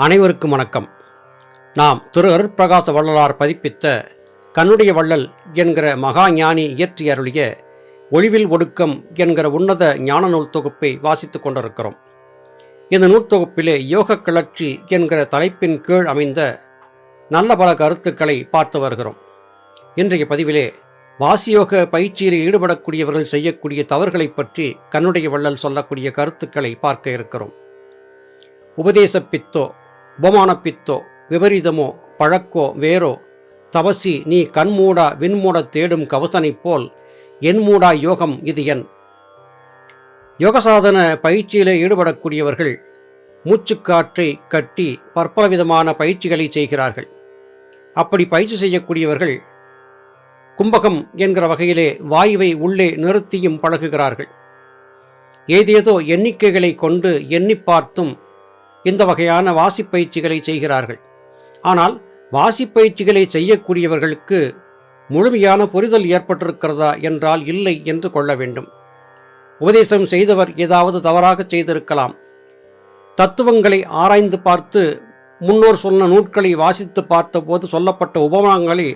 அனைவருக்கும் வணக்கம். நாம் திரு அருட்பிரகாச வள்ளலார் பதிப்பித்த கண்ணுடைய வள்ளல் என்கிற மகா ஞானி இயற்றி அருளிய ஒளிவில் ஒடுக்கம் என்கிற உன்னத ஞான நூல் தொகுப்பை வாசித்து கொண்டிருக்கிறோம். இந்த நூல்தொகுப்பிலே யோக கிளர்ச்சி என்கிற தலைப்பின் கீழ் அமைந்த நல்ல பல கருத்துக்களை பார்த்து வருகிறோம். இன்றைய பதிவிலே வாசியோக பயிற்சியில் ஈடுபடக்கூடியவர்கள் செய்யக்கூடிய தவறுகளைப் பற்றி கண்ணுடைய வள்ளல் சொல்லக்கூடிய கருத்துக்களை பார்க்க இருக்கிறோம். உபதேச உபமானப்பித்தோ உபமான பித்தோ விபரீதமோ பழக்கோ வேறோ தவசி நீ கண்மூடா விண்மூட தேடும் கவசனைப் போல் என் மூடா யோகம் இது என். யோகசாதன பயிற்சியிலே ஈடுபடக்கூடியவர்கள் மூச்சுக்காற்றை கட்டி பற்பலவிதமான பயிற்சிகளை செய்கிறார்கள். அப்படி பயிற்சி செய்யக்கூடியவர்கள் கும்பகம் என்கிற வகையிலே வாயுவை உள்ளே நிறுத்தியும் பழகுகிறார்கள். ஏதேதோ எண்ணிக்கைகளை கொண்டு எண்ணி பார்த்தும் இந்த வகையான வாசிப்பயிற்சிகளை செய்கிறார்கள். ஆனால் வாசிப்பயிற்சிகளை செய்யக்கூடியவர்களுக்கு முழுமையான புரிதல் ஏற்பட்டிருக்கிறதா என்றால் இல்லை என்று கொள்ள வேண்டும். உபதேசம் செய்தவர் ஏதாவது தவறாக செய்திருக்கலாம். தத்துவங்களை ஆராய்ந்து பார்த்து முன்னோர் சொன்ன நூட்களை வாசித்து பார்த்தபோது சொல்லப்பட்ட உபமானங்களை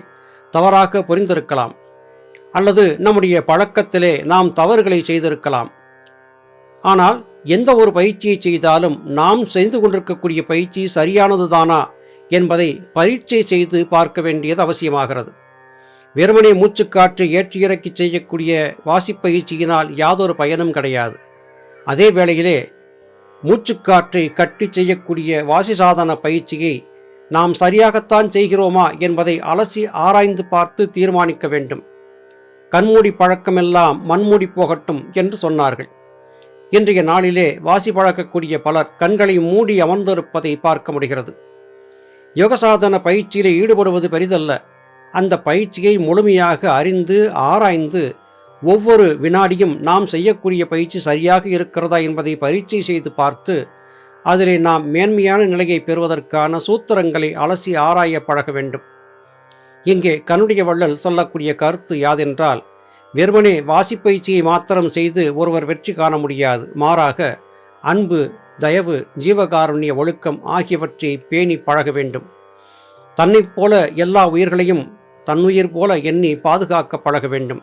தவறாக புரிந்திருக்கலாம். அல்லது நம்முடைய பழக்கத்திலே நாம் தவறுகளை செய்திருக்கலாம். ஆனால் எந்த ஒரு பயிற்சியை செய்தாலும் நாம் செய்து கொண்டிருக்கக்கூடிய பயிற்சி சரியானதுதானா என்பதை பரீட்சை செய்து பார்க்க வேண்டியது அவசியமாகிறது. வெறுமனே மூச்சுக்காற்று ஏற்றி இறக்கி செய்யக்கூடிய வாசிப்பயிற்சியினால் யாதொரு பயனும் கிடையாது. அதே வேளையிலே மூச்சுக்காற்றை கட்டி செய்யக்கூடிய வாசி சாதன பயிற்சியை நாம் சரியாகத்தான் செய்கிறோமா என்பதை அலசி ஆராய்ந்து பார்த்து தீர்மானிக்க வேண்டும். கண்மூடி பழக்கமெல்லாம் மண்மூடி போகட்டும் என்று சொன்னார்கள். இன்றைய நாளிலே வாசி பழக்கக்கூடிய பலர் கண்களை மூடி அமர்ந்திருப்பதை பார்க்க முடிகிறது. யோகசாதன பயிற்சியிலே ஈடுபடுவது பெரிதல்ல. அந்த பயிற்சியை முழுமையாக அறிந்து ஆராய்ந்து ஒவ்வொரு வினாடியும் நாம் செய்யக்கூடிய பயிற்சி சரியாக இருக்கிறதா என்பதை பரீட்சை செய்து பார்த்து அதிலே நாம் மேன்மையான நிலையை பெறுவதற்கான சூத்திரங்களை அலசி ஆராய பழக வேண்டும். இங்கே கனுடைய வள்ளல் சொல்லக்கூடிய கருத்து யாதென்றால் வெறுமனே வாசிப்பயிற்சியை மாத்திரம் செய்து ஒருவர் வெற்றி காண முடியாது. மாறாக அன்பு தயவு ஜீவகாருண்ய ஒழுக்கம் ஆகியவற்றை பேணி பழக வேண்டும். தன்னைப் போல எல்லா உயிர்களையும் தன்னுயிர் போல எண்ணி பாதுகாக்க பழக வேண்டும்.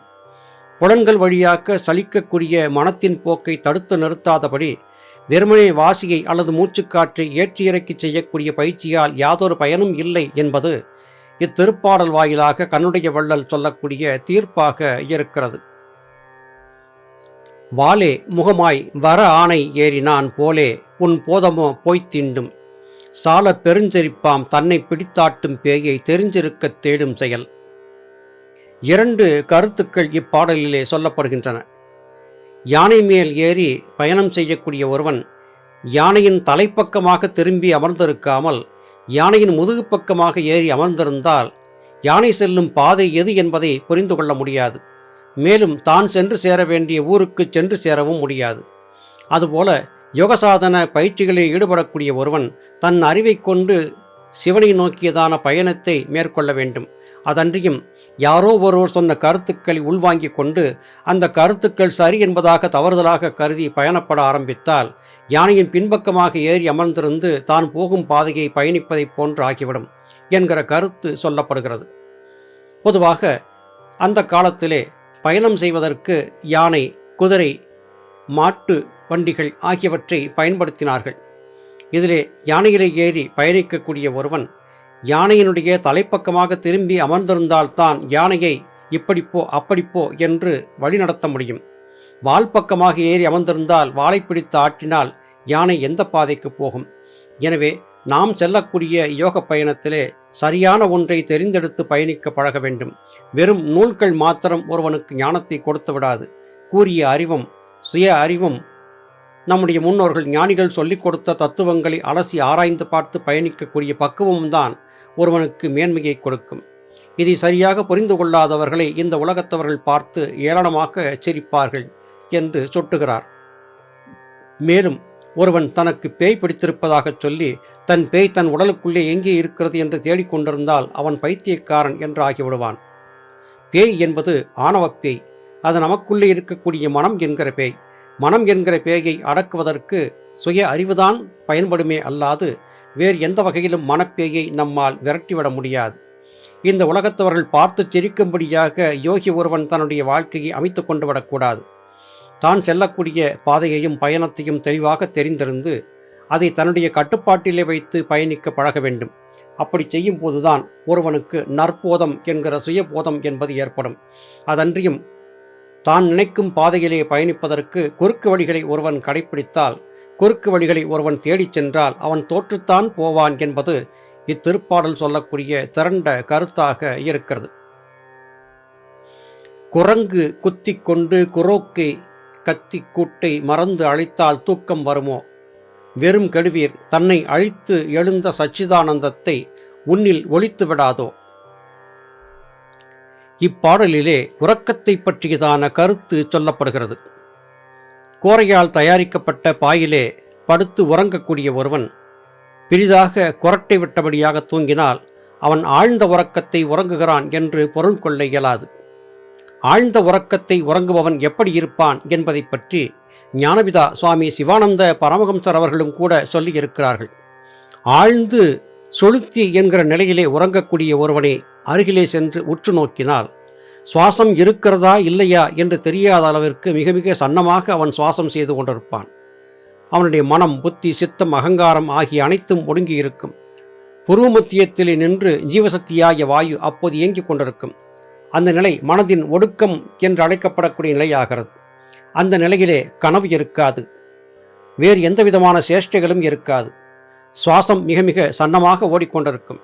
புலன்கள் வழியாக சலிக்கக்கூடிய மனத்தின் போக்கை தடுத்து நிறுத்தாதபடி வெறுமனே வாசியை அல்லது மூச்சுக்காற்றை ஏற்றி இறக்கி செய்யக்கூடிய பயிற்சியால் யாதொரு பயனும் இல்லை என்பது இத்திருப்பாடல் வாயிலாக கண்ணுடைய வள்ளல் சொல்லக்கூடிய தீர்ப்பாக இருக்கிறது. வாலே முகமாய் வர ஆணை ஏறினான் போலே உன் போதமோ போய்த் தீண்டும். சால பெருஞ்செரிப்பாம் தன்னை பிடித்தாட்டும் பேயை தெரிஞ்சிருக்கத் தேடும் செயல். இரண்டு கருத்துக்கள் இப்பாடலிலே சொல்லப்படுகின்றன. யானை மேல் ஏறி பயணம் செய்யக்கூடிய ஒருவன் யானையின் தலைப்பக்கமாக திரும்பி அமர்ந்திருக்காமல் யானையின் முதுகு பக்கமாக ஏறி அமர்ந்திருந்தால் யானை செல்லும் பாதை எது என்பதை புரிந்து கொள்ள முடியாது. மேலும் தான் சென்று சேர வேண்டிய ஊருக்கு சென்று சேரவும் முடியாது. அதுபோல யோகசாதன பயிற்சிகளில் ஈடுபடக்கூடிய ஒருவன் தன் அறிவை கொண்டு சிவனை நோக்கியதான பயணத்தை மேற்கொள்ள வேண்டும். அதன்றியும் யாரோ ஒருவர் சொன்ன கருத்துக்களை உள்வாங்கிக் கொண்டு அந்த கருத்துக்கள் சரி என்பதாக தவறுதலாக கருதி பயணப்பட ஆரம்பித்தால் யானையின் பின்பக்கமாக ஏறி அமர்ந்திருந்து தான் போகும் பாதையை பயணிப்பதைப் போன்று ஆகிவிடும் என்கிற கருத்து சொல்லப்படுகிறது. பொதுவாக அந்த காலத்திலே பயணம் செய்வதற்கு யானை குதிரை மாட்டு வண்டிகள் ஆகியவற்றை பயன்படுத்தினார்கள். இதிலே யானையிலே ஏறி பயணிக்கக்கூடிய ஒருவன் யானையினுடைய தலைப்பக்கமாக திரும்பி அமர்ந்திருந்தால்தான் யானையை இப்படிப்போ அப்படிப்போ என்று வழிநடத்த முடியும். வால் பக்கமாக ஏறி அமர்ந்திருந்தால் வாளை பிடித்து ஆட்டினால் யானை எந்த பாதைக்கு போகும்? எனவே நாம் செல்லக்கூடிய யோக பயணத்திலே சரியான ஒன்றை தெரிந்தெடுத்து பயணிக்க பழக வேண்டும். வெறும் நூல்கள் மாத்திரம் ஒருவனுக்கு ஞானத்தை கொடுத்து விடாது. கூறிய அறிவும் சுய அறிவும் நம்முடைய முன்னோர்கள் ஞானிகள் சொல்லிக் கொடுத்த தத்துவங்களை அலசி ஆராய்ந்து பார்த்து பயணிக்கக்கூடிய பக்குவமும் தான் ஒருவனுக்கு மேன்மையை கொடுக்கும். இதை சரியாக புரிந்து கொள்ளாதவர்களை இந்த உலகத்தவர்கள் பார்த்து ஏளனமாக எச்சரிப்பார்கள் என்று சொட்டுகிறார். மேலும் ஒருவன் தனக்கு பேய் பிடித்திருப்பதாகச் சொல்லி தன் பேய் தன் உடலுக்குள்ளே எங்கே இருக்கிறது என்று தேடிக்கொண்டிருந்தால் அவன் பைத்தியக்காரன் என்று ஆகிவிடுவான். பேய் என்பது ஆணவப் பேய் அது நமக்குள்ளே இருக்கக்கூடிய மனம் என்கிற பேய். மனம் என்கிற பேயை அடக்குவதற்கு சுய அறிவுதான் பயன்படுமே அல்லாது வேறு எந்த வகையிலும் மனப்பேயை நம்மால் விரட்டிவிட முடியாது. இந்த உலகத்தவர்கள் பார்த்து சிரிக்கும்படியாக யோகி ஒருவன் தன்னுடைய வாழ்க்கையை அமைத்து கொண்டு விடக்கூடாது தான் செல்லக்கூடிய பாதையையும் பயணத்தையும் தெளிவாக தெரிந்திருந்து அதை தன்னுடைய கட்டுப்பாட்டிலே வைத்து பயணிக்க பழக வேண்டும். அப்படி செய்யும் போதுதான் ஒருவனுக்கு நற்போதம் என்கிற சுயபோதம் என்பது ஏற்படும். அதன்றியும் தான் நினைக்கும் பாதையிலே பயணிப்பதற்கு குறுக்கு வழிகளை ஒருவன் கடைப்பிடித்தால் குறுக்கு வழிகளை ஒருவன் தேடிச் சென்றால் அவன் தோற்றுத்தான் போவான் என்பது இத்திருப்பாடல் சொல்லக்கூடிய திரண்ட கருத்தாக இருக்கிறது. குரங்கு குத்தி கொண்டு குரோக்கை கத்தி கூட்டை மறந்து அழித்தால் தூக்கம் வருமோ? வெறும் கெடுவீர். தன்னை அழித்து எழுந்த சச்சிதானந்தத்தை உன்னில் ஒழித்து விடாதோ? இப்பாடலிலே உறக்கத்தை பற்றியதான கருத்து சொல்லப்படுகிறது. கோரையால் தயாரிக்கப்பட்ட பாயிலே படுத்து உறங்கக்கூடிய ஒருவன் பெரிதாக குரட்டை விட்டபடியாக தூங்கினால் அவன் ஆழ்ந்த உறக்கத்தை உறங்குகிறான் என்று பொருள் கொள்ள இயலாது. ஆழ்ந்த உறக்கத்தை உறங்குபவன் எப்படி இருப்பான் என்பதை பற்றி ஞானபிதா சுவாமி சிவானந்த பரமஹம்சர் அவர்களும் கூட சொல்லியிருக்கிறார்கள். ஆழ்ந்து சொலுத்தி என்கிற நிலையிலே உறங்கக்கூடிய ஒருவனை அருகிலே சென்று உற்று நோக்கினாள் சுவாசம் இருக்கிறதா இல்லையா? என்று தெரியாத அளவிற்கு மிக மிக சன்னமாக அவன் சுவாசம் செய்து கொண்டிருப்பான். அவனுடைய மனம் புத்தி சித்தம் அகங்காரம் ஆகிய அனைத்தும் ஒடுங்கி இருக்கும் புருவமத்தியத்திலே நின்று ஜீவசக்தியாகிய வாயு அப்போது இயங்கிக் கொண்டிருக்கும். அந்த நிலை மனதின் ஒடுக்கம் என்று அழைக்கப்படக்கூடிய நிலையாகிறது. அந்த நிலையிலே கனவு இருக்காது. வேறு எந்த விதமான சேஷ்டைகளும் இருக்காது. சுவாசம் மிக மிக சன்னமாக ஓடிக்கொண்டிருக்கும்.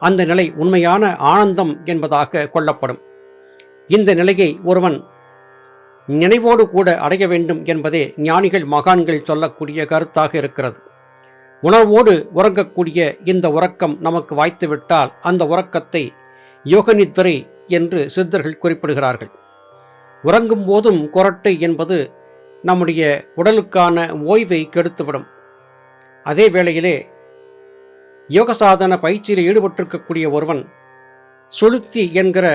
அந்த நிலை உண்மையான ஆனந்தம் என்பதாக கொள்ளப்படும். இந்த நிலையை ஒருவன் நினைவோடு கூட அடைய வேண்டும் என்பதே ஞானிகள் மகான்கள் சொல்லக்கூடிய கருத்தாக இருக்கிறது. உணர்வோடு உறங்கக்கூடிய இந்த உறக்கம் நமக்கு வாய்த்துவிட்டால் அந்த உறக்கத்தை யோகநித்திரை என்று சித்தர்கள் குறிப்பிடுகிறார்கள். உறங்கும் போதும் கொரட்டை என்பது நம்முடைய உடலுக்கான ஓய்வை கெடுத்துவிடும். அதே வேளையிலே யோக சாதன பயிற்சியில் ஈடுபட்டிருக்கக்கூடிய ஒருவன் சுளுத்தி என்கிற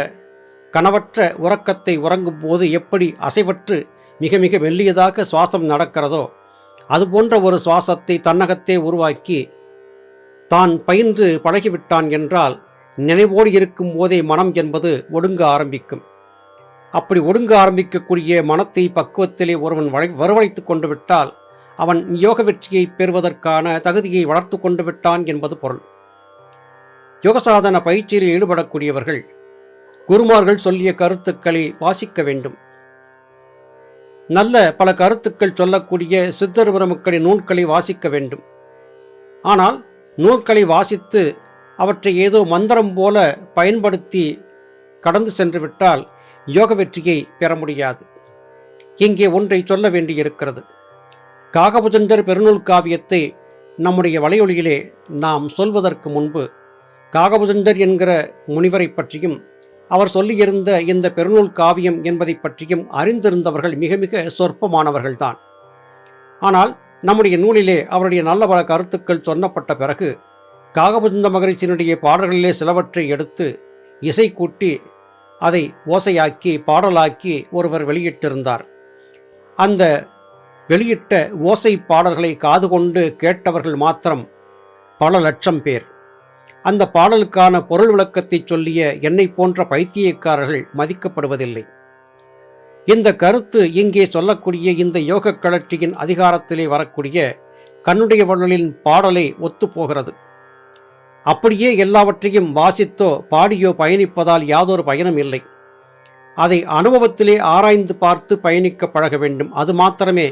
கனவற்ற உறக்கத்தை உறங்கும் போது எப்படி அசைவற்று மிக மிக மெல்லியதாக சுவாசம் நடக்கிறதோ அதுபோன்ற ஒரு சுவாசத்தை தன்னகத்தே உருவாக்கி தான் பயின்று பழகிவிட்டான் என்றால் நினைவோடு இருக்கும் போதே மனம் என்பது ஒடுங்க ஆரம்பிக்கும். அப்படி ஒடுங்க ஆரம்பிக்கக்கூடிய மனத்தை பக்குவத்திலே ஒருவன் வழி வரவழைத்து கொண்டு விட்டால் அவன் யோக வெற்றியை பெறுவதற்கான தகுதியை வளர்த்து கொண்டு விட்டான் என்பது பொருள். யோகசாதன பயிற்சியில் ஈடுபடக்கூடியவர்கள் குருமார்கள் சொல்லிய கருத்துக்களை வாசிக்க வேண்டும். நல்ல பல கருத்துக்கள் சொல்லக்கூடிய சித்தர் பிரமுக்களின் நூல்களை வாசிக்க வேண்டும். ஆனால் நூல்களை வாசித்து அவற்றை ஏதோ மந்திரம் போல பயன்படுத்தி கடந்து சென்று விட்டால் யோக வெற்றியை பெற முடியாது. இங்கே ஒன்றை சொல்ல வேண்டியிருக்கிறது. காகபுஜந்தர் பெருநூல் காவியத்தை நம்முடைய வலையொலியிலே நாம் சொல்வதற்கு முன்பு காகபுஜந்தர் என்கிற முனிவரை பற்றியும் அவர் சொல்லியிருந்த இந்த பெருநூல் காவியம் என்பதை பற்றியும் அறிந்திருந்தவர்கள் மிக மிக சொற்பமானவர்கள்தான். ஆனால் நம்முடைய நூலிலே அவருடைய நல்ல பல கருத்துக்கள் சொன்னப்பட்ட பிறகு காகபுஜந்த மகரிஷியினுடைய பாடல்களிலே சிலவற்றை எடுத்து இசை கூட்டி அதை ஓசையாக்கி பாடலாக்கி ஒருவர் வெளியிட்டிருந்தார். அந்த வெளியிட்ட ஓசை பாடல்களை காது கொண்டு கேட்டவர்கள் மாத்திரம் பல லட்சம் பேர். அந்த பாடலுக்கான பொருள் விளக்கத்தை சொல்லிய என்னை போன்ற பைத்தியக்காரர்கள் மதிக்கப்படுவதில்லை. இந்த கருத்து இங்கே சொல்லக்கூடிய இந்த யோக கிளர்ச்சியின் அதிகாரத்திலே வரக்கூடிய கண்ணுடைய வள்ளலின் பாடலை ஒத்துப்போகிறது. அப்படியே எல்லாவற்றையும் வாசித்தோ பாடியோ பயணிப்பதால் யாதொரு பயனும் இல்லை. அதை அனுபவத்திலே ஆராய்ந்து பார்த்து பயணிக்க பழக வேண்டும். அது மாத்திரமே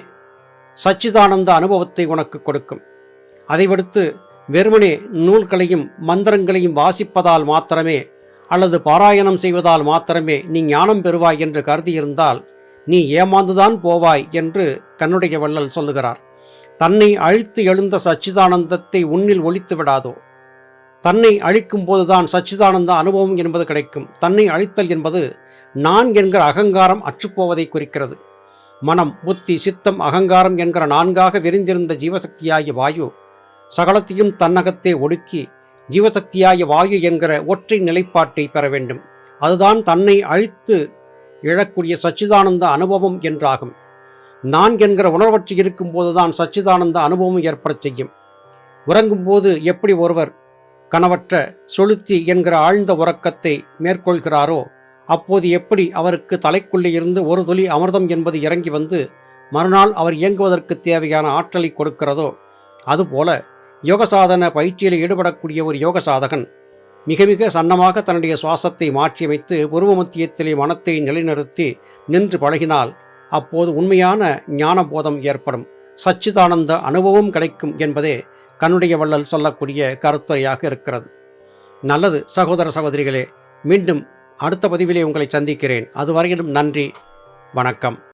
சச்சிதானந்த அனுபவத்தை உனக்கு கொடுக்கும். அதைவிடுத்து வெறுமனே நூல்களையும் மந்திரங்களையும் வாசிப்பதால் மாத்திரமே அல்லது பாராயணம் செய்வதால் மாத்திரமே நீ ஞானம் பெறுவாய் என்று கருதியிருந்தால் நீ ஏமாந்துதான் போவாய் என்று கண்ணுடைய வள்ளல் சொல்லுகிறார். தன்னை அழித்து எழுந்த சச்சிதானந்தத்தை உன்னில் ஒழித்து விடாதோ. தன்னை அழிக்கும் போதுதான் சச்சிதானந்த அனுபவம் என்பது கிடைக்கும். தன்னை அழித்தல் என்பது நான் என்கிற அகங்காரம் அற்றுப்போவதை குறிக்கிறது. மனம் புத்தி சித்தம் அகங்காரம் என்கிற நான்காக விரிந்திருந்த ஜீவசக்தியாகிய வாயு சகலத்தையும் தன்னகத்தே ஒடுக்கி ஜீவசக்தியாகிய வாயு என்கிற ஒற்றை நிலைப்பாட்டை பெற வேண்டும். அதுதான் தன்னை அழித்து இழக்கூடிய சச்சிதானந்த அனுபவம் என்றாகும். நான் என்கிற உணர்வற்று இருக்கும்போதுதான் சச்சிதானந்த அனுபவம் ஏற்படச் செய்யும். உறங்கும்போது எப்படி ஒருவர் கனவற்ற சொலுத்தி என்கிற ஆழ்ந்த உறக்கத்தை மேற்கொள்கிறாரோ அப்போது எப்படி அவருக்கு தலைக்குள்ளே இருந்து ஒரு துளி அமிர்தம் என்பது இறங்கி வந்து மறுநாள் அவர் இயங்குவதற்கு தேவையான ஆற்றலை கொடுக்கிறதோ? அதுபோல யோகசாதன பயிற்சியில் ஈடுபடக்கூடிய ஒரு யோக சாதகன் மிக மிக சன்னமாக தன்னுடைய சுவாசத்தை மாற்றியமைத்து உருவ மத்தியத்திலே மனத்தை நிலைநிறுத்தி நின்று பழகினால் அப்போது உண்மையான ஞானபோதம் ஏற்படும். சச்சிதானந்த அனுபவம் கிடைக்கும் என்பதே கண்ணுடைய வள்ளல் சொல்லக்கூடிய கருத்துரையாக இருக்கிறது. நல்லது சகோதர சகோதரிகளே மீண்டும் அடுத்த பதிவிலே உங்களை சந்திக்கிறேன். அதுவரையிலும் நன்றி வணக்கம்.